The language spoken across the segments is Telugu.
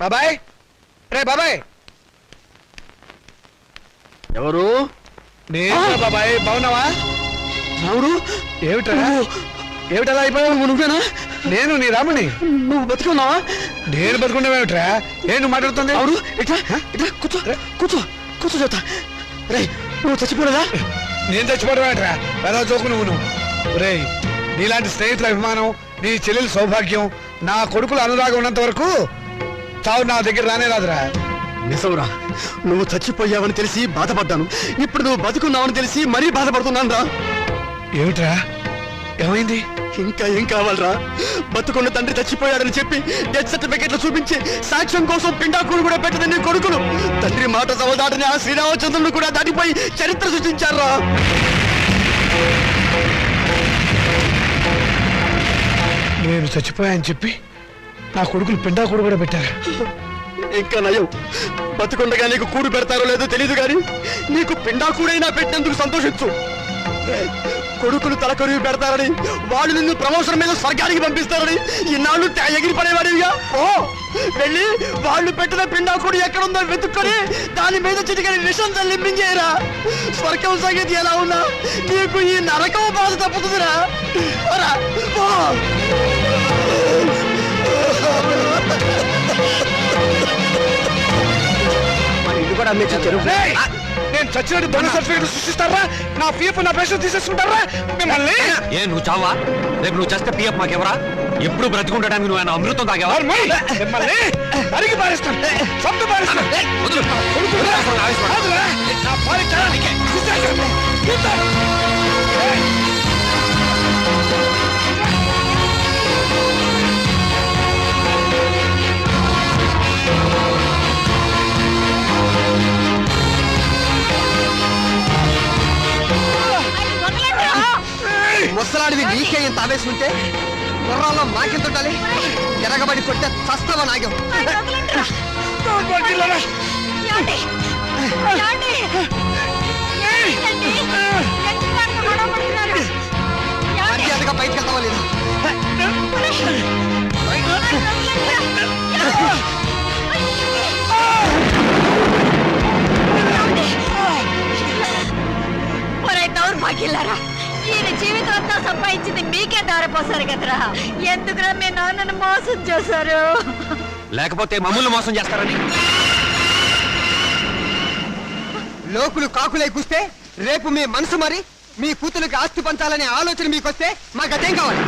బాబాయ్! రే బాబాయ్! ఎవరు? నేను బాబాయ్ బాగున్నావా? ఎవరు? ఏమిట్రా? ఏమిటలా అయిపోయావు? నువ్వేనా? నేను నీ రాముని. నువ్వు బతికున్నావా? నేను బతుకున్నావేమిట్రా నువ్వు మాట్లాడుతుంది? ఎవరు? ఇట్లా? ఇట్లా? కూర్చో. కూర్చో. కూర్చో చెప్తా రే నువ్వు చచ్చిపోలేదా? నేను చచ్చిపోవడమేట్రా పెద్ద చోకు నువ్వు నువ్వు? రేయ్ నీలాంటి స్నేహితుల అభిమానం నీ చెల్లెల సౌభాగ్యం నా కొడుకుల అనురాగం ఉన్నంత వరకు చావు నా దగ్గర రానే రాదురా. నిజంరా నువ్వు చచ్చిపోయావని తెలిసి బాధపడ్డాను. ఇప్పుడు నువ్వు బతుకున్నావని తెలిసి మరీ బాధపడుతున్నాను రా ఏమిట్రా? ఏమైంది? ఇంకా ఏం కావాలరా? బతుకున్న తండ్రి చచ్చిపోయాడని చెప్పి డెత్ సర్టిఫికెట్లు చూపించి సాక్ష్యం కోసం పిండాకుడు కూడా పెట్టదని కొడుకులు. తండ్రి మాట సవదాటని ఆ శ్రీరామచంద్రుడు కూడా దాటిపోయి చరిత్ర సృష్టించారా? నేను చచ్చిపోయాని చెప్పి నా కొడుకులు పిండా కూడా కూడా పెట్టారు. ఇంకా నయం. బతుకుండగా నీకు కూడు పెడతారో లేదో తెలియదు కానీ నీకు పిండా కూడైనా పెట్టినందుకు సంతోషించు. కొడుకులు తలకొరివి పెడతారని వాళ్ళు నిన్ను ప్రమోషన్ మీద స్వర్గానికి పంపిస్తారని ఇన్నాళ్ళు ఎగిరిపడేవాడివిగా ఓ వెళ్ళి వాళ్ళు పెట్టిన పిండా కూడి ఎక్కడుందో వెతుక్కొని దాని మీద చిటికని విషం తల్లింపించేయరా స్వర్గం సంగతి ఎలా ఉన్నా నీకు ఈ నరకం బాధ తప్పుతుందిరా. పో. రేయ్! నేను చచ్చినట్టు దొంగ సర్టిఫికెట్ సృష్టిస్తారా? నా పీఎఫ్ నా పెన్షన్ తీసేసుకుంటారా? మిమ్మల్ని? ఏ నువ్వు చావా? రేపు నువ్వు చేస్తే పిఎఫ్ మాకెవరా? ఎప్పుడు బ్రతికుండడానికి నువ్వు ఆయన అమృతం తాగేవా! మిమ్మల్ని అరిగి పారేస్తాను. చంపి పారేస్తాను! నా నీకే ఇంత ఆవేశం ఉంటే గుర్రాల్లో మాకెంత ఉండాలి? ఎరగబడి కొట్టే చస్తావా నాగం! మర్యాదగా బయటకు వెళ్తావా లేదా ఒరే దౌర్భాగ్యులారా ఈయన జీవితం అంతా సంపాదించింది మీకే దారిపోసారు కదరా. ఎందుకురా మీ నాన్నను మోసం చేశారు? లేకపోతే మమ్మల్ని మోసం చేస్తారని? లోకులు కాకులై కూస్తే రేపు మీ మనసు మరి మీ కూతురికి ఆస్తి పంచాలనే ఆలోచన మీకొస్తే మాకు అదేం కావాలి?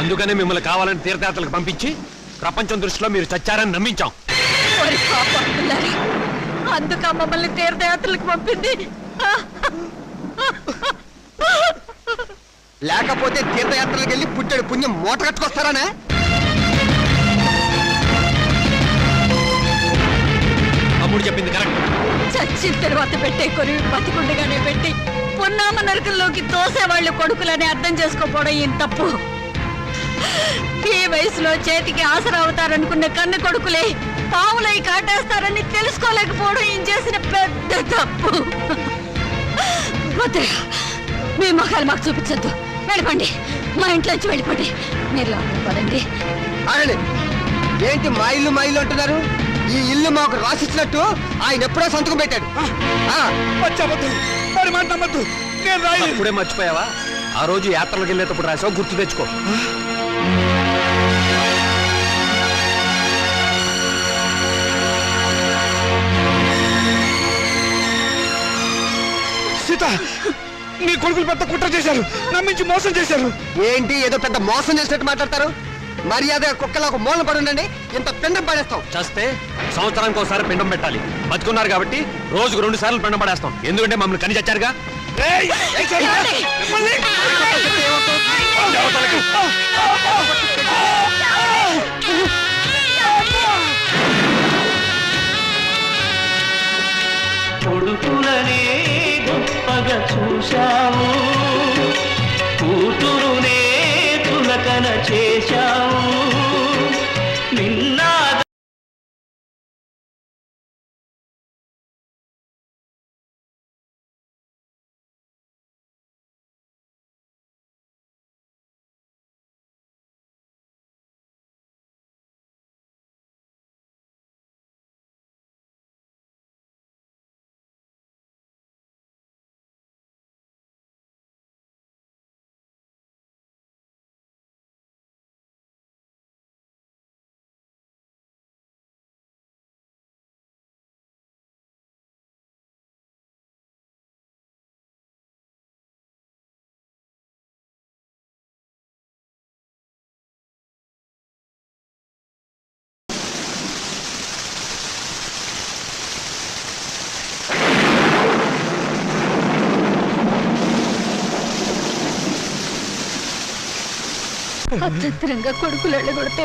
అందుకనే మిమ్మల్ని కావాలని తీర్థయాత్రలకు పంపించి ప్రపంచం దృష్టిలో మీరు చచ్చారని నమ్మించాం. అందుక మమ్మల్ని తీర్థయాత్రలకు పంపింది. లేకపోతే తీర్థయాత్రలకు వెళ్ళి పుట్టెడు పుణ్యం మూట కట్టుకొస్తారానే? తమ్ముడు చెప్పింది కరెక్ట్. చచ్చిన తర్వాత పెట్టే కొరివి బతికుండగానే పెట్టి పున్నామ నరకంలోకి తోసేవాళ్ళు కొడుకులని అర్థం చేసుకోపోవడం ఏం తప్పు? ఈ వయసులో చేతికి ఆసరా అవుతారనుకున్న కన్ను కొడుకులే పావులై కాటేస్తారని తెలుసుకోలేకపోవడం ఏం చేసిన పెద్ద తప్పు? వద్దు మీ మొఖాలు మాకు చూపించొద్దు. వెళ్ళిపోండి. మా ఇంట్లోంచి వెళ్ళిపోండి. మీరు లోపలికి పదండి. ఏంటి మా ఇల్లు మా ఇల్లు అంటున్నారు? ఈ ఇల్లు మాకు రాసిచ్చినట్టు ఆయన ఎప్పుడో సంతకం పెట్టాడు. ఆ, పచ్చబద్దు వాడి మాట నమ్మద్దు. నేను రాయలేదు అప్పుడే మర్చిపోయావా? ఆ రోజు యాత్రలకు వెళ్ళేటప్పుడు రాసావు గుర్తు తెచ్చుకో. సీత నీ కొడుకులు పెద్ద కుట్ర చేశారు నమ్మించి మోసం చేశారు ఏంటి ఏదో పెద్ద మోసం చేసినట్టు మాట్లాడతారు మర్యాద కుక్కలా ఒక మూలన పడి ఉండండి ఇంత పిండం పడేస్తాం చేస్తే సంవత్సరానికి ఒకసారి పిండం పెట్టాలి బతుకున్నారు కాబట్టి రోజుకు రెండు సార్లు పిండం పడేస్తాం ఎందుకంటే మమ్మల్ని కని చచ్చారుగా ఏయ్! కొడుకులనే గొప్పగా చూశావు కూతురునే తులకన చేశావు అత్యంతరంగా కొడుకులు వెళ్ళగొడితే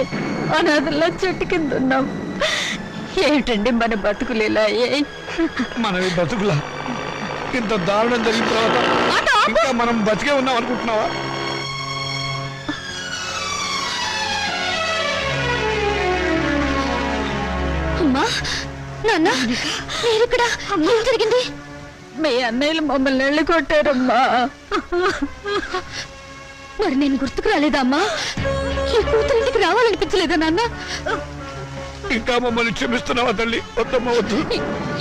అనాథల్లా చెట్టు కింద ఉన్నాం. ఏమిటండి మన బతుకులు ఇలా అయ్యాయి? మనవి బతుకులా? ఇంత దారుణం జరిగిన తర్వాత. ఇంకా మనం బతికే ఉన్నాం అనుకుంటున్నావా? అమ్మా! నాన్న! మీరిక్కడ ఏం జరిగింది? మీ అన్నయ్యలు మమ్మల్ని వెళ్ళి కొట్టారమ్మా. మరి నేను గుర్తుకు రాలేదమ్మా ఈ కూతురు ఇంటికి రావాలనిపించలేదా నాన్న? ఇంకా మమ్మల్ని క్షమిస్తున్నావా తల్లి? వద్దమ్మ వద్దు.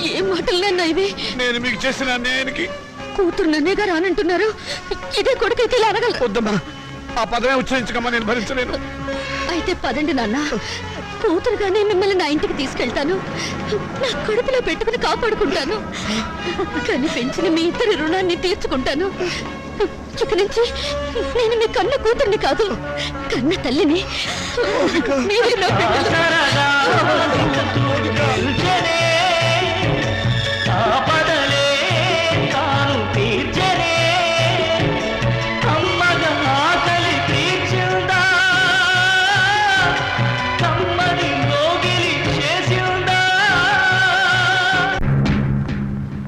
ఏ- మాటలు నాన్న ఇవి? నేను మీకు చేసిన అన్యాయానికి. కూతురు నన్నేగా రానంటున్నారు. ఇదే కొడుకైతే ఇలా అనగల? వద్దమ్మా ఆ పదమే ఉచ్చరించకమ్మా నేను భరించలేను. అయితే పదండి నాన్న. కూతురుగానే మిమ్మల్ని నా ఇంటికి తీసుకెళ్తాను. నా కడుపులో పెట్టుకుని కాపాడుకుంటాను. కానీ పెంచిన మీ ఇద్దరి రుణాన్ని తీర్చుకుంటాను. ఇక నుంచి నేను మీ కన్న కూతుర్ని కాదు కన్న తల్లిని. మీరే నా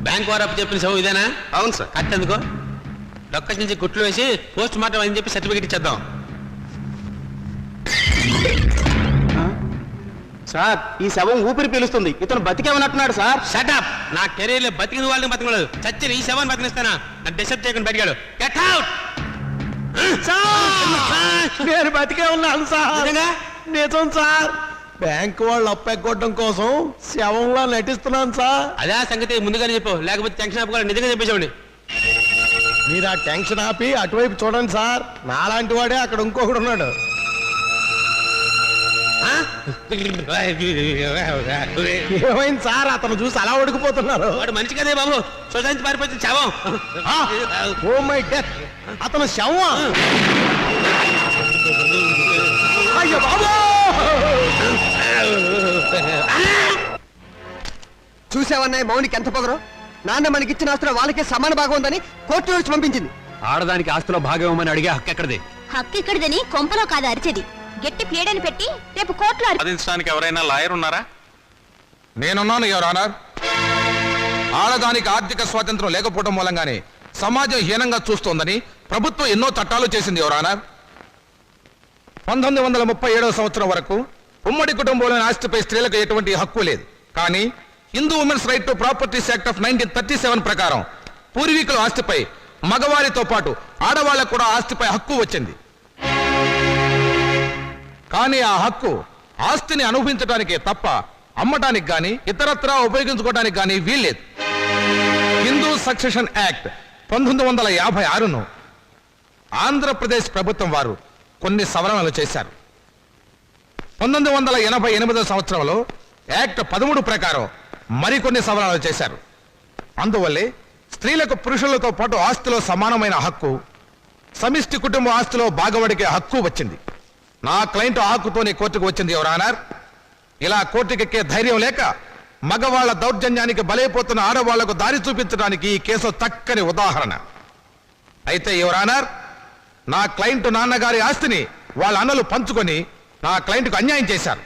బ్యాంక్ వారు అప్పు చెప్పిన సభ ఇదేనా? అవును సార్. కట్టెందుకో? లొకేషన్ నుంచి గుట్లు వేసి పోస్ట్ మార్టం అని చెప్పి సర్టిఫికేట్ ఇచ్చేద్దాం. సార్ ఈ శవం ఊపిరి పీలుస్తుంది. ఇతను బతికేమన్నట్టున్నాడు సార్. షటప్ నా కెరీర్లో బతికిన వాళ్ళని బతకలేదు చచ్చిన ఈ శవాన్ని బతికిస్తానా? నన్ను డిస్టర్బ్ చేయకుండా బతికాడు గెట్ అవుట్ నేను బతికే ఉన్నాను సార్. నిజం సార్. బ్యాంక్ వాళ్ళు అప్పెక్కొట్టడం కోసం శవంలా నటిస్తున్నాను సార్. అదే సంగతి ముందుగానే చెప్పు. లేకపోతే టెన్షన్ ఆపుకోవాలి నిజంగా చెప్పేసామండి మీరు ఆ టెన్షన్ ఆపి అటువైపు చూడండి సార్. నాలాంటి వాడే అక్కడ ఇంకొకడు ఉన్నాడు. ఏమైంది సార్? అతను చూసి అలా ఉడికిపోతున్నారు వాడు మనిషి కదే బాబు. సొసైటీ పారిపోతుంది శవం. ఓ మై డెత్ అతను శవం. అయ్యో బాబు! చూసావన్నాయి మౌనికి ఎంత పొగరు? నాన్న మనకిచ్చిన ఆస్తులు వాళ్ళకే సమాన భాగం ఉందని కోర్టు వచ్చి పంపించింది. ఆడదానికి ఆస్తిలో భాగం ఇవ్వమని అడిగే హక్కు ఎక్కడిది? హక్కు ఇక్కడిదని కొంపలో కాదు అరిచేది. గట్టి ప్లేడని పెట్టి రేపు కోర్టులో వాదించడానికి ఎవరైనా లాయర్ ఉన్నారా? నేనున్నాను యువర్ ఆనర్. ఆడదానికి ఆర్థిక స్వాతంత్రం లేకపోవడం మూలంగానే సమాజం హీనంగా చూస్తోందని ప్రభుత్వం ఎన్నో చట్టాలు చేసింది యువర్ ఆనర్. పంతొమ్మిది వందల ముప్పై ఏడవ సంవత్సరం వరకు ఉమ్మడి కుటుంబంలోని ఆస్తిపై స్త్రీలకు ఎటువంటి హక్కు లేదు. కానీ Hindu women's right to properties act of nineteen thirty seven ప్రకారం పూర్వీకుల ఆస్తిపై మగవారితో పాటు ఆడవాళ్ళకు కూడా ఆస్తిపై హక్కు వచ్చింది. కానీ ఆ హక్కు ఆస్తిని అనుభవించడానికే తప్ప అమ్మటానికి కానీ ఇతరత్రా ఉపయోగించుకోవడానికి కానీ వీల్లేదు. హిందూ సక్సెషన్ యాక్ట్ పంతొమ్మిది వందల యాభై ఆరును ఆంధ్రప్రదేశ్ ప్రభుత్వం వారు కొన్ని సవరణలు చేశారు. పంతొమ్మిది వందల ఎనభై ఎనిమిదో సంవత్సరంలో యాక్ట్ పదమూడు ప్రకారం మరికొన్ని సవరణలు చేశారు. అందువల్లే స్త్రీలకు పురుషులతో పాటు ఆస్తిలో సమానమైన హక్కు సమిష్టి కుటుంబ ఆస్తిలో బాగవడికే హక్కు వచ్చింది. నా క్లయింట్ ఆ హక్కుతోనే కోర్టుకు వచ్చింది ఎవరానర్ ఇలా కోర్టుకెక్కే ధైర్యం లేక మగవాళ్ళ దౌర్జన్యానికి బలైపోతున్న ఆడవాళ్ళకు దారి చూపించడానికి ఈ కేసు చక్కని ఉదాహరణ. అయితే ఎవరానర్ నా క్లయింట్ నాన్నగారి ఆస్తిని వాళ్ళ అన్నలు పంచుకొని నా క్లయింట్కు అన్యాయం చేశారు.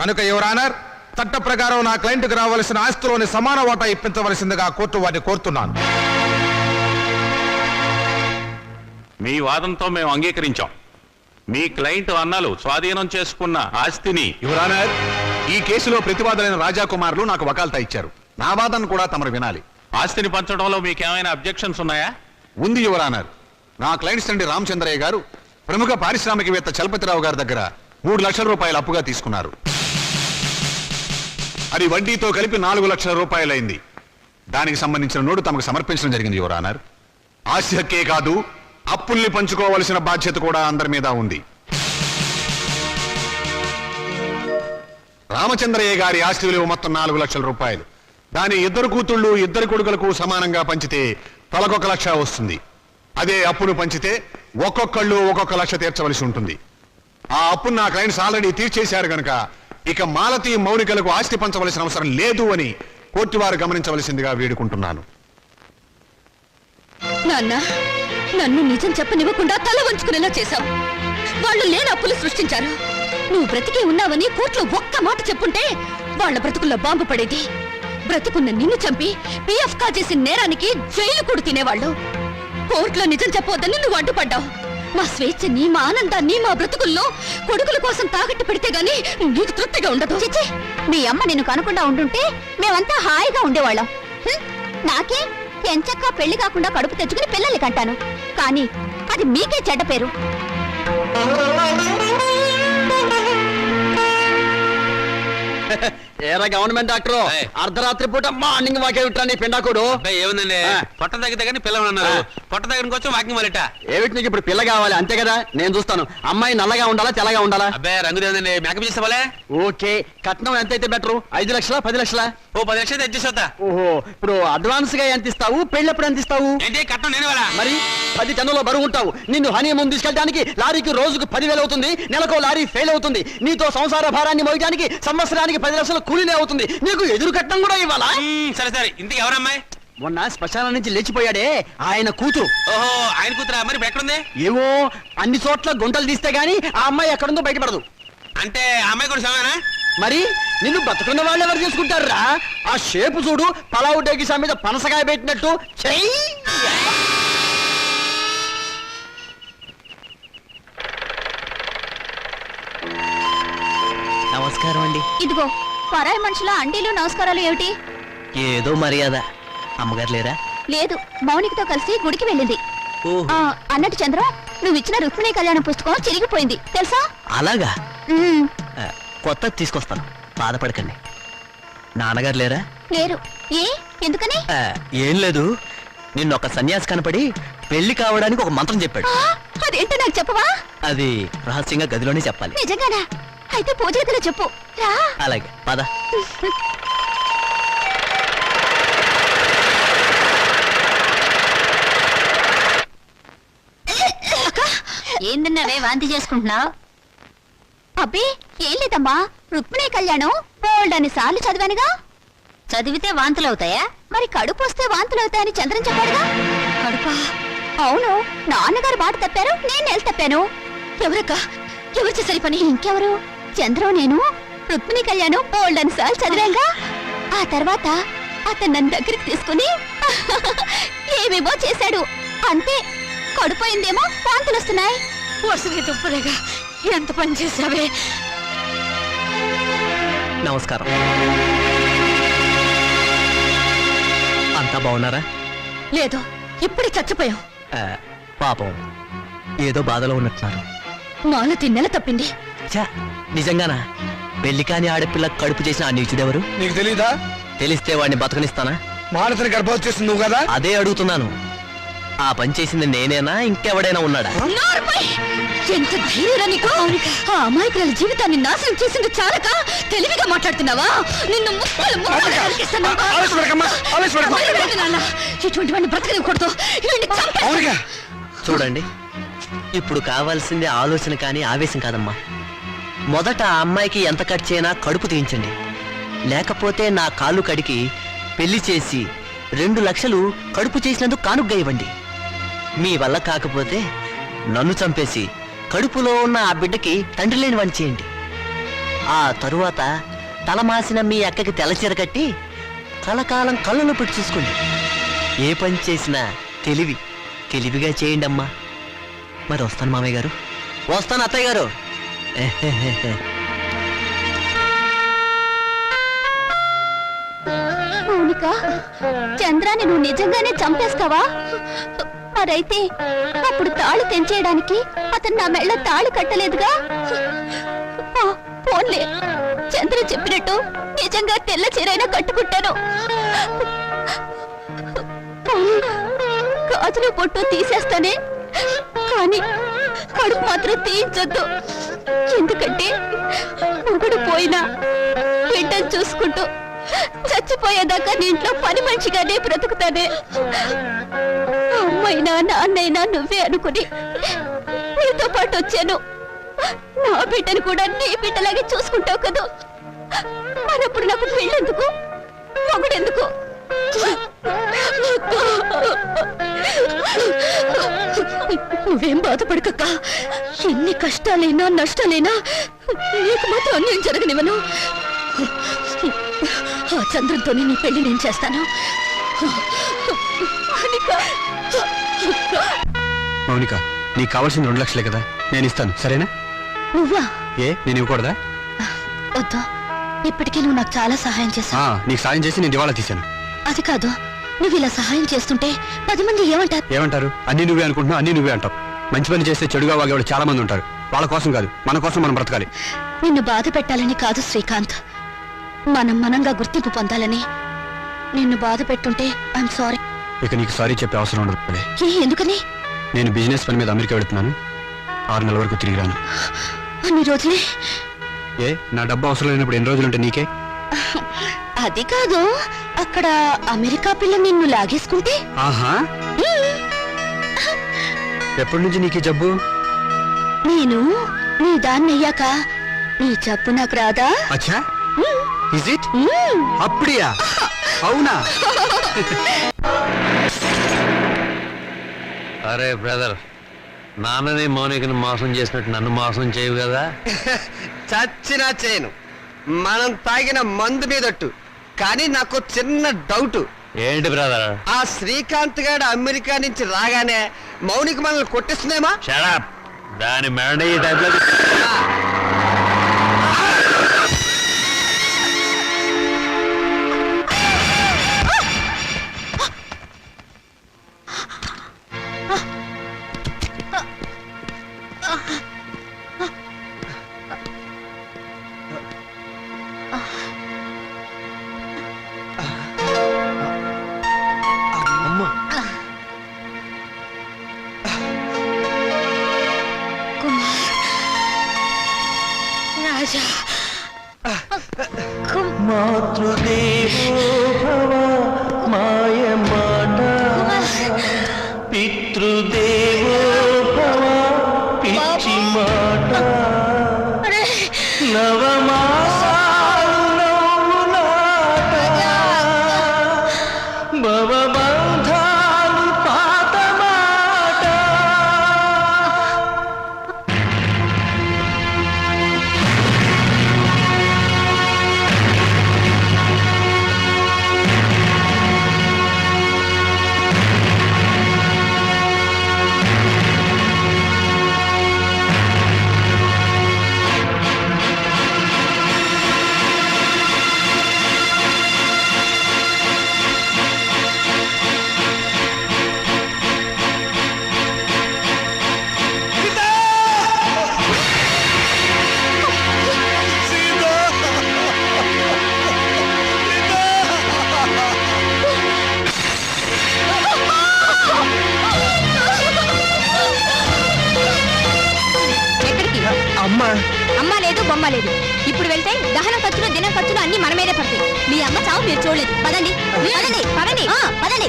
కనుక ఎవరానర్ చట్ట ప్రకారం నా క్లయింట్కు రావాల్సిన ఆస్తిలోని సమాన వాటా ఇప్పించవలసిందిగా కోర్టు వారిని కోరుతున్నాను. మీ వాదంతో మేము అంగీకరించాం. మీ క్లయింట్ అన్నలు స్వాధీనం చేసుకున్న ఆస్తిని యువరానర్ ఈ కేసులో ప్రతివాదులైన రాజాకుమారులు నాకు వకాల్తా ఇచ్చారు. నా వాదన కూడా తమరు వినాలి. ఆస్తిని పంచడంలో మీకేమైనా అబ్జెక్షన్స్ ఉన్నాయా? ఉంది యువరానర్ నా క్లయింట్స్ తండ్రి రామచంద్రయ్య గారు ప్రముఖ పారిశ్రామికవేత్త చలపతిరావు గారి దగ్గర మూడు లక్షల రూపాయలు అప్పుగా తీసుకున్నారు. అది వడ్డీతో కలిపి నాలుగు లక్షల రూపాయలైంది. దానికి సంబంధించిన నోటు తమకు సమర్పించడం జరిగింది యువరానర్ ఆస్తి హక్కే కాదు అప్పుల్ని పంచుకోవలసిన బాధ్యత కూడా అందరి మీద ఉంది. రామచంద్రయ్య గారి ఆస్తి విలువ మొత్తం నాలుగు లక్షల రూపాయలు. దాని ఇద్దరు కూతుళ్ళు ఇద్దరు కొడుకులకు సమానంగా పంచితే తలకొక లక్ష వస్తుంది. అదే అప్పును పంచితే ఒక్కొక్కళ్ళు ఒక్కొక్క లక్ష తీర్చవలసి ఉంటుంది. ఆ అప్పును నా క్లయింట్స్ ఆల్రెడీ తీర్చేశారు కనుక ఇక మాలతి మౌనికలకు ఆస్తి పంచవలసిన అవసరం లేదు అని కోర్టు వారు గమనించవలసిందిగా వేడుకుంటున్నాను. నాన్న నన్ను నిజం చెప్పనివ్వకుండా తల వంచుకునేలా చేశావు. వాళ్ళు లేని అప్పులు సృష్టించారు. నువ్వు బ్రతికే ఉన్నావని కోర్టులో ఒక్క మాట చెప్పుంటే వాళ్ళ బ్రతుకుల్లో బాంబు పడేది. బ్రతుకున్న నిన్ను చంపి పిఎఫ్ కా చేసిన నేరానికి జైలు కూడా తినేవాళ్ళు. కోర్టులో నిజం చెప్పవద్దని నువ్వు అడ్డుపడ్డావు. మా స్వేచ్ఛని మా ఆనందాన్ని మా బ్రతుకుల్లో కొడుకుల కోసం తాకట్టు పెడితే గాని నీకు తృప్తిగా ఉండదు. చిచ్చి మీ అమ్మ నిన్ను కనకుండా ఉండుంటే మేమంతా హాయిగా ఉండేవాళ్ళం. హ్మ్, నాకే ఎంచక్కా పెళ్ళి కాకుండా కడుపు తెచ్చుకుని పిల్లల్ని కంటాను. కానీ అది మీకే చెడ్డ పేరు. ఏరా గవర్నమెంట్ డాక్టర్. అర్ధరాత్రి పూట మార్నింగ్ వాకే విట్రా నీ పిండాకుడు. ఏముందండి. పొట్ట తగ్గితే కానీ పిల్లలు అన్నారు. పొట్ట దగ్గరికి వచ్చి వాకింగ్ మరిట. ఏమిటి నీకు ఇప్పుడు పిల్ల కావాలి? అంతే కదా? నేను చూస్తాను. అమ్మాయి నల్లగా ఉండాలా తెల్లగా ఉండాలా? అబ్బాయి రంగు లేదండి. మేకప్ చేసేవాళ్ళే ఓకే. కట్నం ఎంత అయితే బెటర్? ఐదు లక్షలా పది లక్షలా? ఓ పది లక్షలు తెచ్చేసా ఓహో. ఇప్పుడు అడ్వాన్స్గా ఎంత ఇస్తావు? పెళ్ళప్పుడు ఎంత ఇస్తావు? ఏంటి? కట్నం నేను మరి పది టన్నుల బరువు ఉంటావు. నిన్ను హనీ ముందు తీసుకెళ్ళడానికి లారీకి రోజుకు పదివేలు అవుతుంది. నెలకు లారీ ఫెయిల్ అవుతుంది. నీతో సంసార భారాన్ని మోయడానికి సంవత్సరానికి పది లక్షల కూలీనే అవుతుంది. నీకు ఎదురు కట్నం కూడా ఇవ్వాలా? సరే సరే. ఇంటికి ఎవరమ్మాయి? మొన్న శ్మశానం నుంచి లేచిపోయాడే ఆయన కూతురు. ఓహో ఆయన కూతురా? మరి ఇప్పుడు ఎక్కడుంది? ఏవో అన్ని చోట్ల గుంటలు తీస్తే గానీ ఆ అమ్మాయి ఎక్కడుందో బయటపడదు. అంటే ఆ అమ్మాయి కూడా సమానా? మరి నిన్ను బతుకున్న వాళ్ళు ఎవరు చేసుకుంటారా ఆ షేపు చూడు పలావు డేగిసా మీద పనసకాయ పెట్టినట్టు. చెయ్యి! నమస్కారం అండి. ఇదిగో పరాయి మనుషుల అండీలు నమస్కారాలు ఏమిటి? ఏదో మర్యాద. అమ్మగారు లేరా? లేదు మౌనికతో కలిసి గుడికి వెళ్ళింది. ఆ, అన్నట్టు చంద్ర నువ్వు ఇచ్చిన రుక్మిణి కళ్యాణ పుస్తకం చిరిగిపోయింది. తెలుసా? అలాగా? ఉమ్, ఆ, కొత్తది తీసుకొస్తాను. బాధపడకండి. నాన్నగారు లేరా? లేరు. ఏ? ఎందుకని? ఆ, ఏం లేదు. నిన్న ఒక సన్యాసి కనపడి పెళ్ళి కావడానికి ఒక మంత్రం చెప్పాడు. ఆ, అదేంటో నాకు చెప్పవా? అది రహస్యంగా గదిలోనే చెప్పాలి. నిజంగానా? అయితే పూజ గదిలో చెప్పు. రా. అలాగే. పద. ఏం తిన్నావే? వాంతి చేసుకుంటున్నావు? అబ్బే ఏం లేదమ్మా. రుక్మిణి కళ్యాణం బోల్డని సార్లు చదివానుగా? చదివితే వాంతులు అవుతాయా? మరి కడుపు వస్తే వాంతులు అవుతాయని చంద్రం చెప్పాడుగా? కడుపా? అవును. నాన్నగారు బాట తప్పారు నేను నెల తప్పాను. ఎవరక్క? ఎవరు చేసరి పని? ఇంకెవరు? చంద్రం నేను? రుక్మిణి కళ్యాణం బోల్డని సార్లు చదివాంగా? ఆ తర్వాత అతను నన్ను దగ్గరికి తీసుకుని ఏమేమో చేశాడు. అంతే. కడుపోయిందేమో వాంతులు వస్తున్నాయి. తుప్పులేగా ఎంత పని చేసావే నమస్కారం. అంతా బాగున్నారా? లేదు ఇప్పుడే చచ్చిపోయాం. ఆ, పాపం. ఏదో బాధలో ఉన్నట్టున్నారు. మాలతి నెల తప్పింది. ఛా, నిజంగానా? పెళ్ళి కాని ఆడపిల్ల కడుపు చేసిన ఆ నీచుడెవరు? నీకు తెలీదా? తెలిస్తే వాడిని బతకనిస్తానా? మానసిని గర్భవతి చేస్తుంది నువ్వు కదా? అదే అడుగుతున్నాను. ఆ పని చేసింది నేనేనా? ఇంకెవడైనా ఉన్నాడా? నోర్మై! ఎంత నీకు? ఆ జీవితాన్ని నాశనం చేసింది చాలక? తెలివిగా మాట్లాడుతున్నావా? నిన్ను ముక్కలు ముక్కలు నరికేస్తాను. ఆవేశపడకమ్మా ఆవేశపడకమ్మా వదిలిపెట్టు నాన్న. ఇటువంటి వాడిని బ్రతకనివ్వకూడదు. వీడిని చంపేస్తా. అవునుగా. చూడండి. ఇప్పుడు కావాల్సింది ఆలోచన కానీ ఆవేశం కాదమ్మా. మొదట ఆ అమ్మాయికి ఎంత ఖర్చైనా కడుపు తీయించండి. లేకపోతే నా కాలు కడికి పెళ్ళి చేసి రెండు లక్షలు కడుపు చేసినందుకు కానుగ్గా ఇవ్వండి. మీ వల్ల కాకపోతే నన్ను చంపేసి కడుపులో ఉన్న ఆ బిడ్డకి తండ్రి లేని వని చేయండి. ఆ తరువాత తలమాసిన మీ అక్కకి తెలచీర కట్టి కలకాలం కళ్ళలో పెట్టి చూసుకోండి. ఏ పని చేసినా తెలివి తెలివిగా చేయండి అమ్మా మరి వస్తాను మామయ్య గారు. వస్తాను అత్తయ్య గారు. మౌనిక చంద్రాన్ని నువ్వు నిజంగానే చంపేస్తావా? మరైతే అప్పుడు తాళి తెంచేయడానికి అతను నా మెళ్ళ తాళి కట్టలేదుగా? ఆ, పోన్లే. చంద్ర చెప్పినట్టు నిజంగా తెల్ల చీరైనా కట్టుకుంటాను. గాజులు పొట్టు తీసేస్తానే కానీ కడుపు మాత్రం తీయించొద్దు. ఎందుకంటే ఒకడు పోయినా బిడ్డను చూసుకుంటూ చచ్చిపోయేదాకా నీ ఇంట్లో పని మనిషిగానే బ్రతుకుతానే. అమ్మైనా నాన్నైనా నువ్వే అనుకుని నీతో పాటు వచ్చాను. నా బిడ్డను కూడా నీ బిడ్డలాగే చూసుకుంటావు కదా. మరప్పుడు నాకు పెళ్ళెందుకు? మొగుడెందుకు? నువ్వేం బాధపడకక్క. ఎన్ని కష్టాలైనా నష్టాలైనా నీకు మాత్రం అన్యాయం జరగనివ్వను. ఆ చంద్రంతోనే నీ పెళ్ళి నేను చేస్తాను. మౌనిక. నీకు కావాల్సిన రెండు లక్షలే కదా నేను ఇస్తాను. సరేనా? నువ్వా? ఏ నేను ఇవ్వకూడదా? వద్దు. ఇప్పటికీ నువ్వు నాకు చాలా సహాయం చేశావు. నీకు సాయం చేసి నేను దివాళా తీశాను. అది కాదు. నువ్వు ఇలా సహాయం చేస్తుంటే పది మంది ఏమంటారు? ఏమంటారు? అన్ని నువ్వే అనుకుంటున్నావు అన్ని నువ్వే అంటావు. మంచి పని చేస్తే చెడుగా వాగేవాళ్ళు చాలా మంది ఉంటారు. వాళ్ళ కోసం కాదు మన కోసం మనం బ్రతకాలి. నిన్ను బాధ పెట్టాలని కాదు శ్రీకాంత్. మనం మనంగా గుర్తింపు పొందాలని నిన్ను బాధ పెట్టుంటే ఐఎమ్ సారీ ఇక నీకు సారీ చెప్పే అవసరం ఉండదు ఎందుకని? నేను బిజినెస్ పని మీద అమెరికా వెళుతున్నాను. ఆరు నెలల వరకు తిరిగి రాను. అన్ని రోజులే. ఏ నా డబ్బు అవసరం లేనప్పుడు ఎన్ని రోజులు ఉంటే నీకే? అది కాదు. అక్కడ అమెరికా పిల్ల నిన్ను లాగేసుకుంటే? ఆహా. ఎప్పటి నుంచి నీకు జబ్బు? నేను నీ దాన్ని అయ్యాక నీ చెప్పు నాకు రాదా? అచ్చా. Is it. అప్పుడియా? అవునా? అరే బ్రదర్ నాన్నని మౌనికని మోసం చేసినట్టు నన్ను మోసం చేయవు కదా? చచ్చినా చేయను. మనం తాగిన మందు మీదట్టు. కానీ నాకు చిన్న డౌట్ ఏంటి బ్రదర్ ఆ శ్రీకాంత్ గారు అమెరికా నుంచి రాగానే మౌనిక మనల్ని కొట్టిస్తుందేమా? షడప్ దాని మెడ ఈ কুমার রাজা মাত্র দেশ ఇప్పుడు వెళ్తే దహన ఖర్చులు దిన ఖర్చులు అన్ని మన మీదే పడతాయి. మీ అమ్మ చావు మీరు చూడలేదు. పదండి. పదండి. పదండి.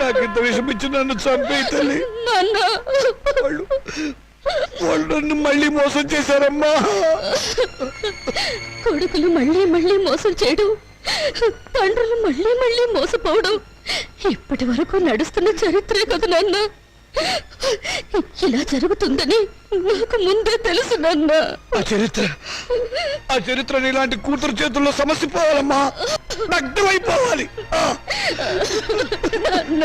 నాకు ఇంత విషయం ఇచ్చి నన్ను చంపే తల్లి. వాళ్ళు వాళ్ళు నన్ను మళ్ళీ మోసం చేశారమ్మా. కొడుకులు మళ్ళీ మళ్ళీ మోసం చేయడం తండ్రులు మళ్ళీ మళ్ళీ మోసపోవడం ఇప్పటి వరకు నడుస్తున్న చరిత్రే కదా నాన్న. ఇలా జరుగుతుందని నాకు ముందే తెలుసు నాన్న. ఆ చరిత్ర ఆ చరిత్ర నీలాంటి కూతురు చేతుల్లో సమస్య పోవాలమ్మా నగ్నమైపోవాలి. నాన్న.